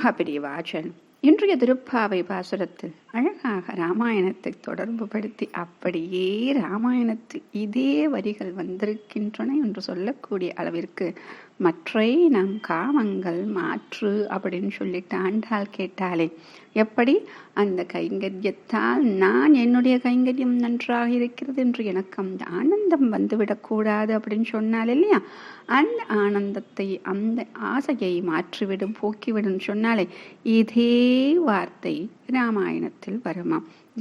महापरिवाचन இன்றைய திருப்பாவை பாசுரத்தில் அழகாக ராமாயணத்தை தொடர்புபடுத்தி அப்படியே ராமாயணத்தில் இதே வரிகள் வந்திருக்கின்றன என்று சொல்லக்கூடிய அளவிற்கு மற்றை நம் காமங்கள் மாற்று அப்படின்னு சொல்லிட்டு ஆண்டாள் கேட்டாலே எப்படி? அந்த கைங்கரியத்தால் நான் என்னுடைய கைங்கரியம் நன்றாக இருக்கிறது என்று எனக்கு அந்த ஆனந்தம் வந்துவிடக்கூடாது அப்படின்னு சொன்னால் இல்லையா? அந்த ஆனந்தத்தை அந்த ஆசையை மாற்றிவிடும் போக்கிவிடும் சொன்னாலே இதே வார்த்தை ராமாயணத்தில் வருமா?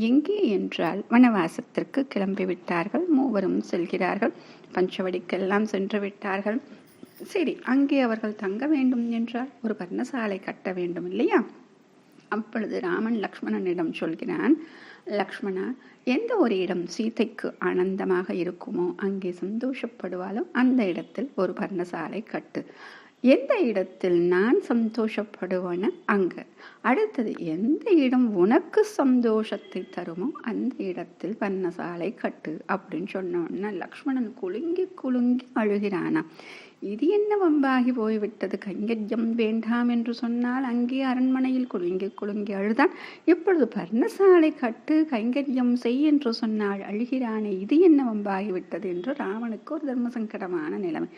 எங்கே என்றால் வனவாசத்திற்கு கிளம்பி விட்டார்கள். மூவரும் செல்கிறார்கள். பஞ்சவடிக்கெல்லாம் சென்று விட்டார்கள். சரி அங்கே அவர்கள் தங்க வேண்டும் என்றால் ஒரு பர்ணசாலை கட்ட வேண்டும் இல்லையா? அப்பொழுது ராமன் லக்ஷ்மணனிடம் சொல்கிறான் லக்ஷ்மணா எந்த ஒரு இடம் சீதைக்கு ஆனந்தமாக இருக்குமோ அங்கே சந்தோஷப்படுவாலும் அந்த இடத்தில் ஒரு பர்ணசாலை கட்டு. எந்த இடத்தில் நான் சந்தோஷப்படுவேன அங்க. அடுத்தது எந்த இடம் உனக்கு சந்தோஷத்தை தருமோ அந்த இடத்தில் பர்ணசாலை கட்டு அப்படின்னு சொன்னோன்னா லக்ஷ்மணன் குலுங்கி குலுங்கி அழுகிறானா இது என்ன வம்பாகி போய்விட்டது? கைங்கரியம் வேண்டாம் என்று சொன்னால் அங்கே அரண்மனையில் குலுங்கி குலுங்கி அழுதான். இப்பொழுது பர்ணசாலை கட்டு கைங்கரியம் செய் என்று சொன்னால் அழுகிறானே இது என்ன வம்பாகிவிட்டது என்று ராவனுக்கு ஒரு தர்ம சங்கடமான நிலைமை.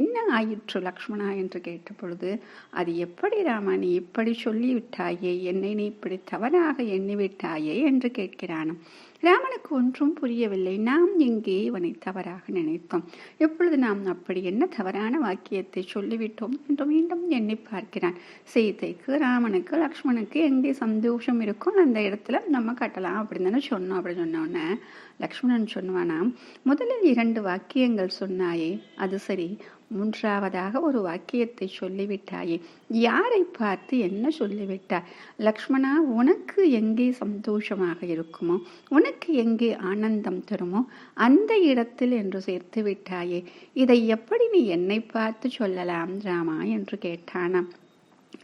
என்ன ஆயிற்று லக்ஷ்மணா என்று கேட்ட பொழுது அது எப்படி ராமா நீ இப்படி சொல்லிவிட்டாயே என்னை நீ இப்படி தவறாக எண்ணிவிட்டாயே என்று கேட்கிறானாம். ராமனுக்கு ஒன்றும் புரியவில்லை. நாம் எங்கே இவனை தவறாக நினைத்தோம்? எப்பொழுது நாம் அப்படி என்ன தவறான வாக்கியத்தை சொல்லிவிட்டோம் என்று மீண்டும் எண்ணி பார்க்கிறான். சீதைக்கு ராமனுக்கு லக்ஷ்மணுக்கு எங்கே சந்தோஷம் இருக்கோ அந்த இடத்துல நம்ம கட்டலாம். அப்படின்னு தானே சொன்னோம். சொன்ன சொன்னோன்னே லக்ஷ்மணன் சொன்னானாம் முதலில் இரண்டு வாக்கியங்கள் சொன்னாயே அது சரி. மூன்றாவதாக ஒரு வாக்கியத்தை சொல்லிவிட்டாயே. யாரை பார்த்து என்ன சொல்லிவிட்டாய் லக்ஷ்மணா உனக்கு எங்கே சந்தோஷமாக இருக்குமோ உனக்கு எங்கே ஆனந்தம் தருமோ அந்த இடத்தில் என்று சேர்த்து விட்டாயே. இதை எப்படி நீ என்னை பார்த்து சொல்லலாம் ராமா என்று கேட்டானாம்.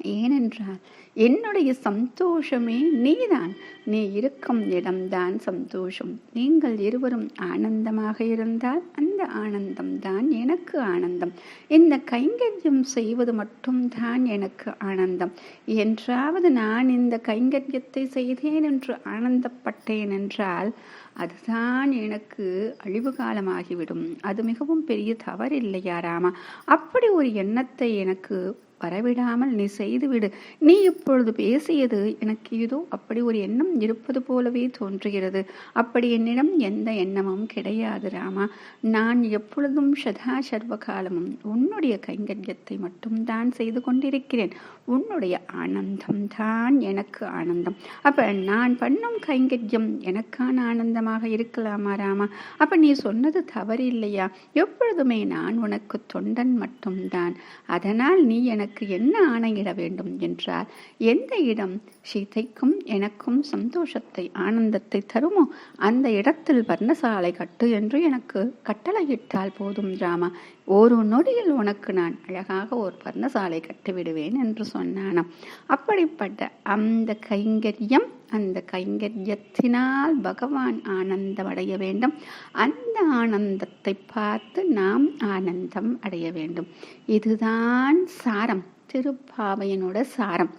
ஏனென்றால் என்னுடைய சந்தோஷமே நீதான். நீ இருக்கும் இடம்தான் சந்தோஷம். நீங்கள் இருவரும் ஆனந்தமாக இருந்தால் அந்த ஆனந்தம்தான் எனக்கு ஆனந்தம். இந்த கைங்கரியம் செய்வது மட்டும்தான் எனக்கு ஆனந்தம். என்றாவது நான் இந்த கைங்கரியத்தை செய்தேன் என்று ஆனந்தப்பட்டேன் என்றால் அதுதான் எனக்கு அழிவு காலமாகிவிடும். அது மிகவும் பெரிய தவறு இல்லையா ராமா? அப்படி ஒரு எண்ணத்தை எனக்கு வரவிடாமல் நீ செய்துவிடு. நீ இப்பொழுது பேசியது எனக்கு ஏதோ அப்படி ஒரு எண்ணம் இருப்பது போலவே தோன்றுகிறது. அப்படி என்னிடம் எந்த எண்ணமும் கிடையாது ராமா. நான் எப்பொழுதும் சதா சர்வ காலமும் உன்னுடைய கைங்கரியத்தை மட்டும்தான் செய்து கொண்டிருக்கிறேன். உன்னுடைய ஆனந்தம் தான் எனக்கு ஆனந்தம். அப்ப நான் பண்ணும் கைங்கரியம் எனக்கான ஆனந்தம். ஆனந்தமாக இருக்கலாமா ராமா? அப்ப நீ சொன்னது தவறு இல்லையா எப்பொழுதுமே நான் உனக்கு தொண்டன் மட்டும்தான். அதனால் நீ எனக்கு எனக்கு என்ன ஆணையிட வேண்டும் என்றால் எந்த இடம் சீதைக்கும் எனக்கும் சந்தோஷத்தை ஆனந்தத்தை தருமோ அந்த இடத்தில் வர்ணசாலை கட்டு என்று எனக்கு கட்டளையிட்டால் போதும் ராமா. ஒரு நொடியில் உனக்கு நான் அழகாக ஒரு பர்ணசாலை கட்டிவிடுவேன் என்று சொன்னானாம். அப்படிப்பட்ட அந்த கைங்கரியம் அந்த கைங்கரியத்தினால் பகவான் ஆனந்தம் அடைய வேண்டும். அந்த ஆனந்தத்தை பார்த்து நாம் ஆனந்தம் அடைய வேண்டும். இதுதான் சாரம். திருப்பாவையனோட சாரம்.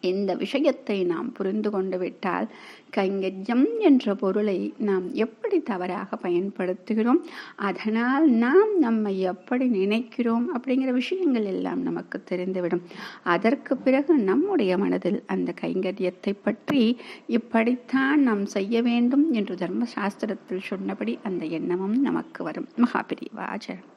இந்த விஷயத்தை நாம் புரிந்து கொண்டு விட்டால் கைங்கரியம் என்ற பொருளை நாம் எப்படி தவறாக பயன்படுத்துகிறோம்? அதனால் நாம் நம்மை எப்படி நினைக்கிறோம்? அப்படிங்கிற விஷயங்கள் எல்லாம் நமக்கு தெரிந்துவிடும். அதற்கு பிறகு நம்முடைய மனதில் அந்த கைங்கரியத்தை பற்றி இப்படித்தான் நாம் செய்ய வேண்டும் என்று தர்மசாஸ்திரத்தில் சொன்னபடி அந்த எண்ணமும் நமக்கு வரும். மகாபிரிவாச்சரம்